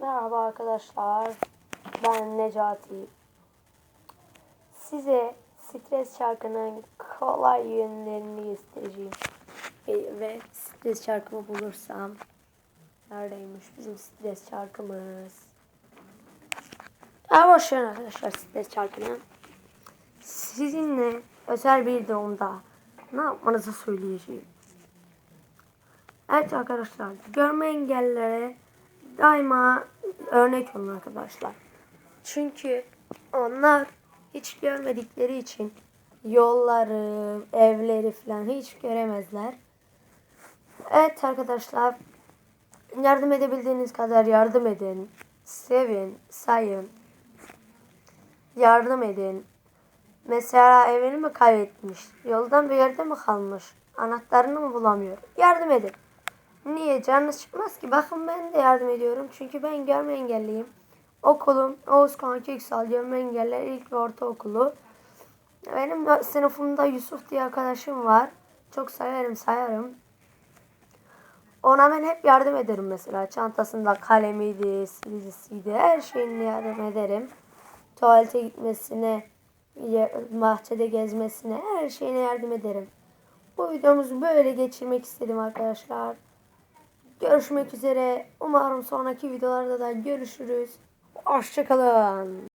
Merhaba arkadaşlar. Ben Necati. Size stres çarkının kolay yönlerini göstereceğim. Ve, ve stres çarkımı bulursam neredeymiş bizim stres çarkımız? Ha boş verin arkadaşlar stres çarkını. Sizinle özel bir durumda ne yapmanızı söyleyeceğim. Evet arkadaşlar görme engellilere daima örnek olun arkadaşlar. Çünkü onlar hiç görmedikleri için yolları, evleri falan hiç göremezler. Evet arkadaşlar yardım edebildiğiniz kadar yardım edin. Sevin, sayın. Yardım edin. Mesela evini mi kaybetmiş? Yoldan bir yerde mi kalmış? Anahtarını mı bulamıyor? Yardım edin. Niye? Canınız çıkmaz ki. Bakın ben de yardım ediyorum. Çünkü ben görme engelliyim. Okulum Oğuz Kan Köksal Görme Engelliler İlk ve Ortaokulu. Benim sınıfımda Yusuf diye arkadaşım var. Çok severim, sayarım. Ona ben hep yardım ederim mesela. Çantasında kalemiydi, silisiydi, her şeyine yardım ederim. Tuvalete gitmesine, bahçede gezmesine, her şeyine yardım ederim. Bu videomuzu böyle geçirmek istedim arkadaşlar. Görüşmek üzere. Umarım sonraki videolarda da görüşürüz. Hoşçakalın.